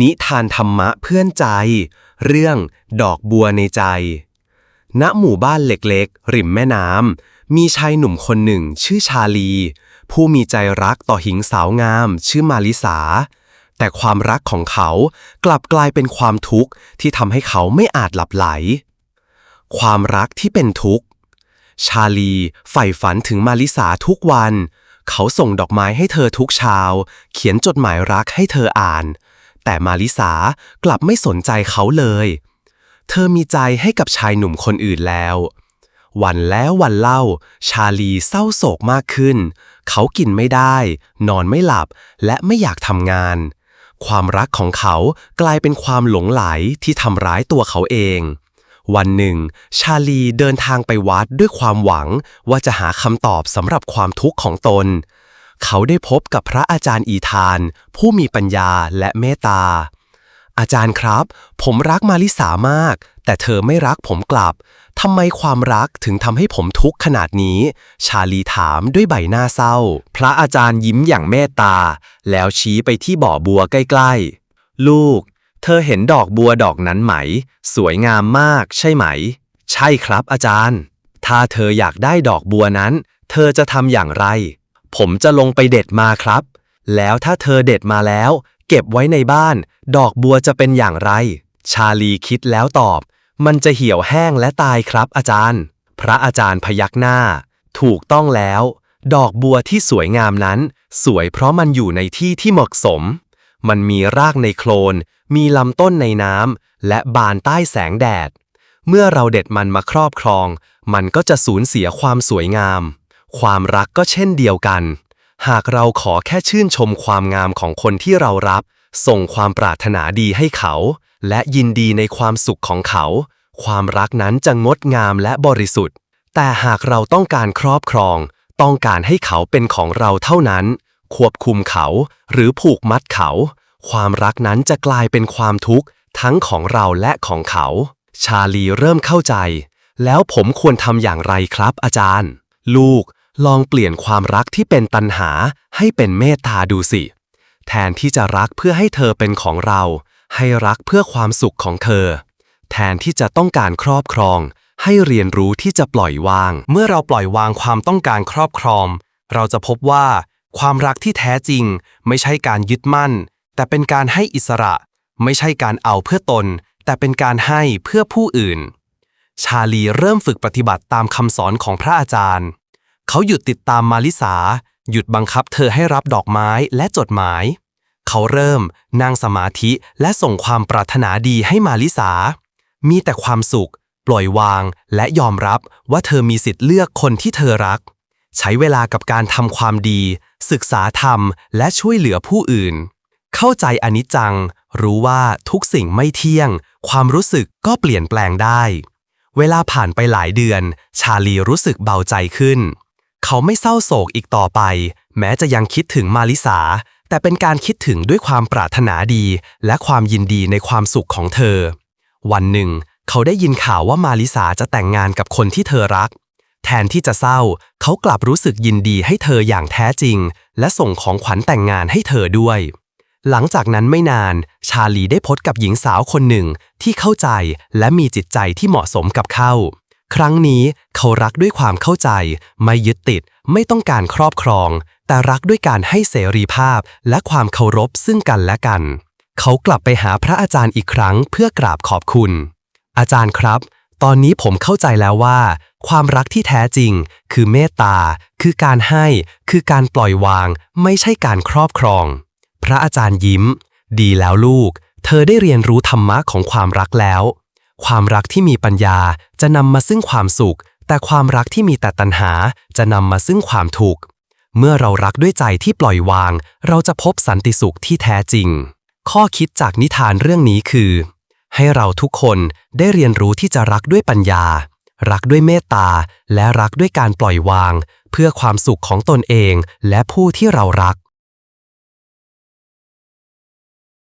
นิทานธรรมะเพื่อนใจ เรื่องดอกบัวในใจ ณ หมู่บ้านเล็กๆ ริมแม่น้ำ มีชายหนุ่มคนหนึ่งชื่อชาลี ผู้มีใจรักต่อหญิงสาวงาม ชื่อมาลิสา แต่ความรักของเขากลับกลายเป็นความทุกข์ที่ทำให้เขาไม่อาจหลับไหล ความรักที่เป็นทุกข์ ชาลีใฝ่ฝันถึงมาลิสาทุกวัน เขาส่งดอกไม้ให้เธอทุกเช้า เขียนจดหมายรักให้เธออ่าน แต่มาลิสากลับไม่สนใจเขาเลย เธอมีใจให้กับชายหนุ่มคนอื่นแล้ว วันแล้ววันเล่า ชาลีเศร้าโศกมากขึ้น เขากินไม่ได้ นอนไม่หลับ และไม่อยากทำงาน ความรักของเขากลายเป็นความหลงไหลที่ทำร้ายตัวเขาเองวันหนึ่ง ชาลีเดินทางไปวัดด้วยความหวังว่าจะหาคำตอบสำหรับความทุกข์ของตน เขาได้พบกับพระอาจารย์อีธาน ผู้มีปัญญาและเมตตา อาจารย์ครับ ผมรักมาลิสามาก แต่เธอไม่รักผมกลับทำไมความรักถึงทำให้ผมทุกข์ขนาดนี้ ชาลีถามด้วยใบหน้าเศร้า พระอาจารย์ยิ้มอย่างเมตตา แล้วชี้ไปที่บ่อบัวใกล้ๆ ลูก เธอเห็นดอกบัวดอกนั้นไหม สวยงามมากใช่ไหม ใช่ครับอาจารย์ ถ้าเธออยากได้ดอกบัวนั้น เธอจะทำอย่างไร ผมจะลงไปเด็ดมาครับ แล้วถ้าเธอเด็ดมาแล้ว เก็บไว้ในบ้าน ดอกบัวจะเป็นอย่างไร ชาลีคิดแล้วตอบ มันจะเหี่ยวแห้งและตายครับอาจารย์ พระอาจารย์พยักหน้า ถูกต้องแล้ว ดอกบัวที่สวยงามนั้น สวยเพราะมันอยู่ในที่ที่เหมาะสม มันมีรากในโคลน มีลำต้นในน้ำและบานใต้แสงแดด เมื่อเราเด็ดมันมาครอบครอง มันก็จะสูญเสียความสวยงาม ความรักก็เช่นเดียวกัน หากเราขอแค่ชื่นชมความงามของคนที่เรารับส่งความปรารถนาดีให้เขา และยินดีในความสุขของเขา ความรักนั้นจะงดงามและบริสุทธิ์ แต่หากเราต้องการครอบครอง ต้องการให้เขาเป็นของเราเท่านั้น ควบคุมเขาหรือผูกมัดเขา ความรักนั้นจะกลายเป็นความทุกข์ทั้งของเราและของเขา ชาลีเริ่มเข้าใจ แล้วผมควรทำอย่างไรครับอาจารย์ ลูก ลองเปลี่ยนความรักที่เป็นตัณหาให้เป็นเมตตาดูสิ แทนที่จะรักเพื่อให้เธอเป็นของเรา ให้รักเพื่อความสุขของเธอ แทนที่จะต้องการครอบครอง ให้เรียนรู้ที่จะปล่อยวาง เมื่อเราปล่อยวางความต้องการครอบครอง เราจะพบว่า ความรักที่แท้จริง ไม่ใช่การยึดมั่น แต่เป็นการให้อิสระ ไม่ใช่การเอาเพื่อตน แต่เป็นการให้เพื่อผู้อื่น ชาลีเริ่มฝึกปฏิบัติตามคำสอนของพระอาจารย์ เขาหยุดติดตามมาลิสา หยุดบังคับเธอให้รับดอกไม้และจดหมาย เขาเริ่มนั่งสมาธิและส่งความปรารถนาดีให้มาลิสา มีแต่ความสุข ปล่อยวาง และยอมรับว่าเธอมีสิทธิ์เลือกคนที่เธอรัก ใช้เวลากับการทำความดี ศึกษาธรรม และช่วยเหลือผู้อื่น เข้าใจอนิจจัง รู้ว่าทุกสิ่งไม่เที่ยง ความรู้สึกก็เปลี่ยนแปลงได้ เวลาผ่านไปหลายเดือน ชาลีรู้สึกเบาใจขึ้น เขาไม่เศร้าโศกอีกต่อไป แม้จะยังคิดถึงมาลิสา แต่เป็นการคิดถึงด้วยความปรารถนาดี และความยินดีในความสุขของเธอ วันหนึ่ง เขาได้ยินข่าวว่ามาลิสาจะแต่งงานกับคนที่เธอรัก แทนที่จะเศร้า เขากลับรู้สึกยินดีให้เธออย่างแท้จริง และส่งของขวัญแต่งงานให้เธอด้วย หลังจากนั้นไม่นาน ชาลีได้พบกับหญิงสาวคนหนึ่งที่เข้าใจและมีจิตใจที่เหมาะสมกับเขา ครั้งนี้เขารักด้วยความเข้าใจ ไม่ยึดติด ไม่ต้องการครอบครอง แต่รักด้วยการให้เสรีภาพและความเคารพซึ่งกันและกัน เขากลับไปหาพระอาจารย์อีกครั้งเพื่อกราบขอบคุณ อาจารย์ครับ ตอนนี้ผมเข้าใจแล้วว่า ความรักที่แท้จริง คือเมตตา คือการให้ คือการปล่อยวาง ไม่ใช่การครอบครอง พระอาจารย์ยิ้ม ดีแล้วลูก เธอได้เรียนรู้ธรรมะของความรักแล้ว ความรักที่มีปัญญาจะนำมาซึ่งความสุข แต่ความรักที่มีแต่ตัณหาจะนำมาซึ่งความทุกข์ เมื่อเรารักด้วยใจที่ปล่อยวาง เราจะพบสันติสุขที่แท้จริง ข้อคิดจากนิทานเรื่องนี้คือ ให้เราทุกคนได้เรียนรู้ที่จะรักด้วยปัญญา รักด้วยเมตตา และรักด้วยการปล่อยวาง เพื่อความสุขของตนเองและผู้ที่เรารัก